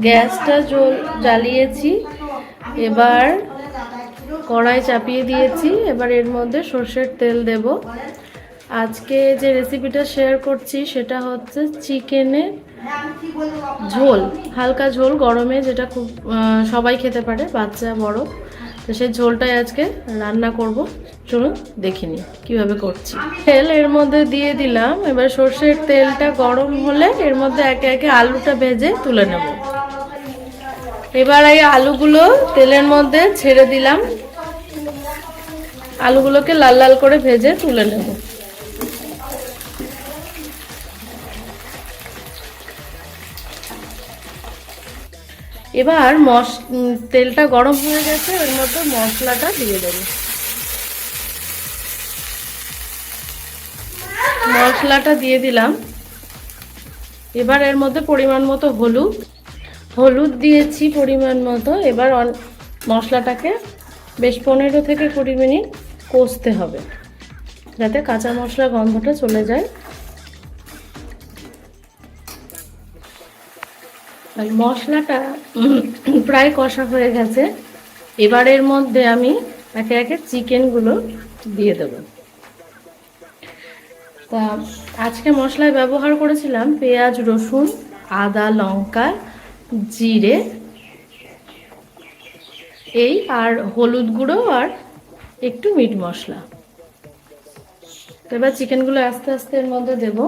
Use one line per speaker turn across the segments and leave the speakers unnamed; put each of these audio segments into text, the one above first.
গ্যাসটা জল- জ্বালিয়েছি। এবার কড়াই চাপিয়ে দিয়েছি। এবার এর মধ্যে সর্ষের তেল দেব। আজকে যে রেসিপিটা শেয়ার করছি, সেটা হচ্ছে চিকেনের ঝোল, হালকা ঝোল, গরমে যেটা খুব সবাই খেতে পারে, বাচ্চা, বড়। তো সেই ঝোলটাই আজকে রান্না করব। চলুন দেখিনি কীভাবে করছি। তেল এর মধ্যে দিয়ে দিলাম। এবার সর্ষের তেলটা গরম হলে এর মধ্যে একে একে আলুটা ভেজে তুলে নেব। এবার এই আলুগুলো তেলের মধ্যে ছেড়ে দিলাম। আলুগুলোকে লাল লাল করে ভেজে তুলে নেব। এবার মশ তেলটা গরম হয়ে গেছে, এর মধ্যে মশলাটা দিয়ে দেবো। মশলাটা দিয়ে দিলাম। এবার এর মধ্যে পরিমাণ মতো হলুদ। হলুদ দিয়েছি পরিমাণ মতো। এবার মশলাটাকে বেশ পনেরো থেকে কুড়ি মিনিট কষতে হবে, যাতে কাঁচা মশলা গন্ধটা চলে যায়। আর মশলাটা প্রায় কষা হয়ে গেছে। এবারের মধ্যে আমি একে একে চিকেনগুলো দিয়ে দেব। তা আজকে মশলায় ব্যবহার করেছিলাম পেঁয়াজ, রসুন, আদা, লঙ্কা জিরে, এই আর হলুদ গুঁড়ো আর একটু মিট মশলা। তো এবার চিকেনগুলো আস্তে আস্তে এর মধ্যে দেবো।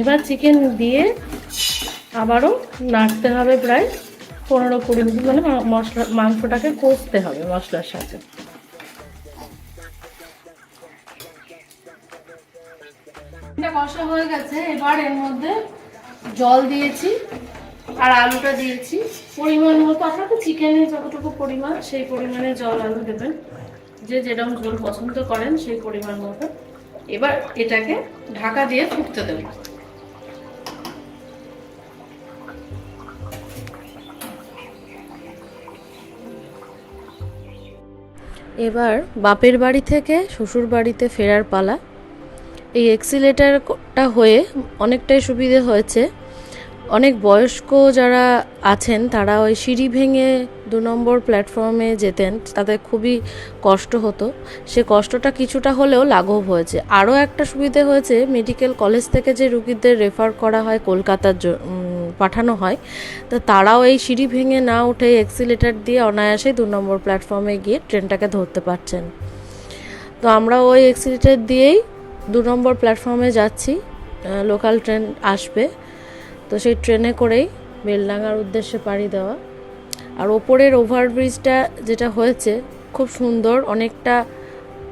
এবার চিকেন দিয়ে আবারও নাড়তে হবে প্রায় পনেরো কুড়ি মিনিট মানে মশলা মাংসটাকে কষতে হবে মশলার সাথে। কষা হয়ে গেছে, এবার এর মধ্যে জল দিয়েছি আর আলুটা দিয়েছি। পরিমাণ মতো, আপনাকে চিকেনের যতটুকু পরিমাণ, সেই পরিমাণে জল আলু দেবেন। যে যেরকম ঝোল পছন্দ করেন, সেই পরিমাণ মতো। এবার এটাকে ঢাকা দিয়ে ফুটতে দেবো। এবার বাপের বাড়ি থেকে শ্বশুর বাড়িতে ফেরার পালা। এই এক্সিলেটারটা হয়ে অনেকটাই সুবিধে হয়েছে। অনেক বয়স্ক যারা আছেন, তারা ওই সিঁড়ি ভেঙে দু নম্বর প্ল্যাটফর্মে যেতেন, তাদের খুবই কষ্ট হতো। সে কষ্টটা কিছুটা হলেও লাঘব হয়েছে। আরও একটা সুবিধে হয়েছে মেডিকেল কলেজ থেকে যে রুগীদের রেফার করা হয় কলকাতার পাঠানো হয়। তো তারাও এই সিঁড়ি ভেঙে না উঠে এক্সিলেটার দিয়ে অনায়াসে দু নম্বর প্ল্যাটফর্মে গিয়ে ট্রেনটাকে ধরতে পারছেন। তো আমরা ওই এক্সিলেটার দিয়েই দু নম্বর প্ল্যাটফর্মে যাচ্ছি লোকাল ট্রেন আসবে। তো সেই ট্রেনে করেই বেলডাঙ্গার উদ্দেশ্যে পাড়ি দেওয়া। আর ওপরের ওভারব্রিজটা যেটা হয়েছে, খুব সুন্দর, অনেকটা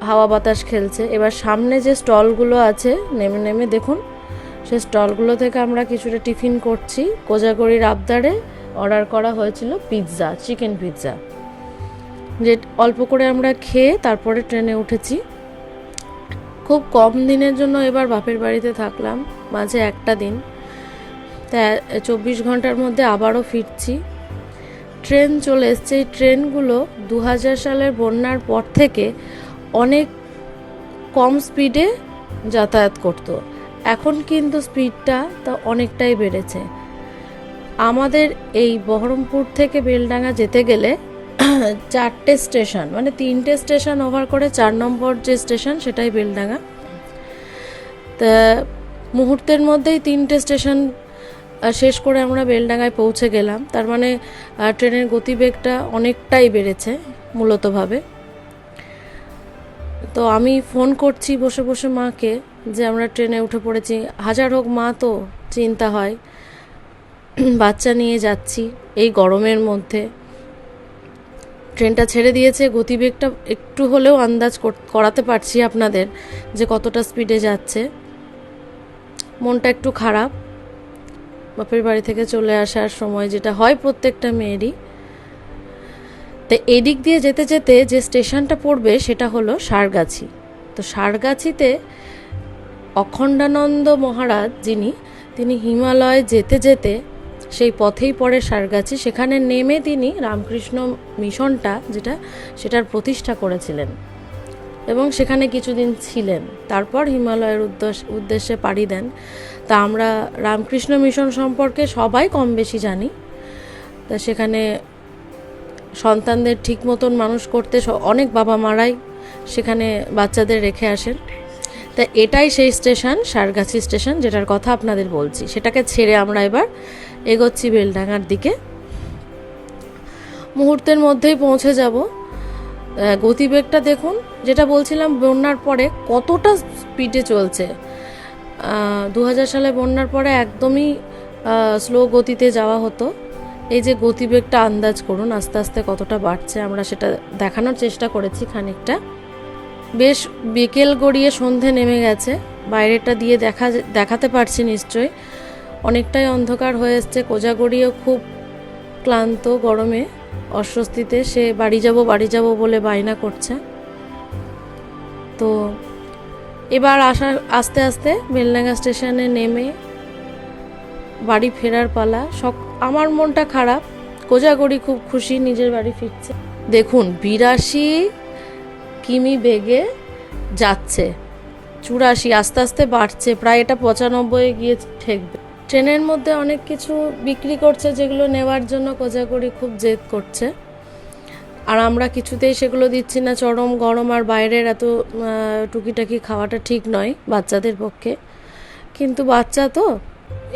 হাওয়া বাতাস খেলছে। এবার সামনে যে স্টলগুলো আছে, নেমে নেমে দেখুন সেই স্টলগুলো থেকে আমরা কিছুটা টিফিন করছি। কোজাগরির আবদারে অর্ডার করা হয়েছিল পিৎজা, চিকেন পিৎজা। যে অল্প করে আমরা খেয়ে তারপরে ট্রেনে উঠেছি। খুব কম দিনের জন্য এবার বাপের বাড়িতে থাকলাম, মাঝে একটা দিন। তা চব্বিশ ঘণ্টার মধ্যে আবারও ফিরছি। ট্রেন চলে এসছে। এই ট্রেনগুলো দু হাজার সালের বন্যার পর থেকে অনেক কম স্পিডে যাতায়াত করত। এখন কিন্তু স্পিডটা তা অনেকটাই বেড়েছে। আমাদের এই বহরমপুর থেকে বেলডাঙ্গা যেতে গেলে চারটে স্টেশন মানে তিনটে স্টেশন ওভার করে চার নম্বর যে স্টেশন সেটাই বেলডাঙ্গা। তা মুহূর্তের মধ্যেই তিনটে স্টেশন শেষ করে আমরা বেলডাঙ্গায় পৌঁছে গেলাম। তার মানে ট্রেনের গতিবেগটা অনেকটাই বেড়েছে মূলতভাবে। তো আমি ফোন করছি বসে বসে মাকে যে আমরা ট্রেনে উঠে পড়েছি। হাজার হোক মা তো, চিন্তা হয়। বাচ্চা নিয়ে যাচ্ছি এই গরমের মধ্যে। ট্রেনটা ছেড়ে দিয়েছে, গতিবেগটা একটু হলেও আন্দাজ কর- করাতে পারছি আপনাদের যে কতটা স্পিডে যাচ্ছে। মনটা একটু খারাপ। বাপের বাড়ি থেকে চলে আসার সময় যেটা হয় প্রত্যেকটা মেয়েরই। তো এদিক দিয়ে যেতে যেতে যে স্টেশনটা পড়বে সেটা হলো সারগাছি। তো সারগাছিতে অখণ্ডানন্দ মহারাজ যিনি, তিনি হিমালয় যেতে যেতে সেই পথেই পড়ে সারগাছি। সেখানে নেমে তিনি রামকৃষ্ণ মিশনটা, যেটা সেটার প্রতিষ্ঠা করেছিলেন এবং সেখানে কিছুদিন ছিলেন। তারপর হিমালয়ের উদ্দেশ্য উদ্দেশ্যে পাড়ি দেন। তা আমরা রামকৃষ্ণ মিশন সম্পর্কে সবাই কম বেশি জানি। তা সেখানে সন্তানদের ঠিক মতন মানুষ করতে অনেক বাবা মারাই সেখানে বাচ্চাদের রেখে আসেন। তা এটাই সেই স্টেশন, সারগাছি স্টেশন, যেটার কথা আপনাদের বলছি। সেটাকে ছেড়ে আমরা এবার এগোচ্ছি বেলডাঙার দিকে। মুহূর্তের মধ্যেই পৌঁছে যাব। গতিবেগটা দেখুন, যেটা বলছিলাম বন্যার পরে কতটা স্পিডে চলছে। দু হাজার সালে বন্যার পরে একদমই স্লো গতিতে যাওয়া হতো। এই যে গতিবেগটা আন্দাজ করুন, আস্তে আস্তে কতটা বাড়ছে, আমরা সেটা দেখানোর চেষ্টা করেছি খানিকটা। বেশ বিকেল গড়িয়ে সন্ধে নেমে গেছে। বাইরেটা দিয়ে দেখা দেখাতে পারছি নিশ্চয়ই। অনেকটাই অন্ধকার হয়ে এসছে। কোজাগড়িও খুব ক্লান্ত গরমে, অস্বস্তিতে, সে বাড়ি যাব বাড়ি যাব বলে বায়না করছে। তো এবার আসা, আস্তে আস্তে বেলডাঙ্গা স্টেশনে নেমে বাড়ি ফেরার পালা। সক, আমার মনটা খারাপ। কোজাগড়ি খুব খুশি নিজের বাড়ি ফিরছে। দেখুন, বিরাশি কিমি বেগে যাচ্ছে। চুরাশি আস্তে আস্তে বাড়ছে, প্রায় এটা পঁচানব্বই গিয়ে ঠেকবে। ট্রেনের মধ্যে অনেক কিছু বিক্রি করছে, যেগুলো নেওয়ার জন্য কোজাগড়ি খুব জেদ করছে। আর আমরা কিছুতেই সেগুলো দিচ্ছি না, চরম গরম আর বাইরের এত টুকিটাকি খাওয়াটা ঠিক নয় বাচ্চাদের পক্ষে। কিন্তু বাচ্চা তো।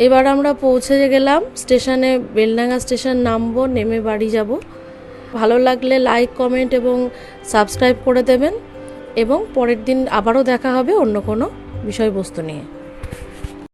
এবার আমরা পৌঁছে গেলাম, স্টেশনে, বেলডাঙ্গা স্টেশন নামবো, নেমে বাড়ি যাব। ভালো লাগলে লাইক কমেন্ট এবং সাবস্ক্রাইব করে দেবেন। এবং পরের দিন আবারও দেখা হবে অন্য কোনো বিষয়বস্তু নিয়ে।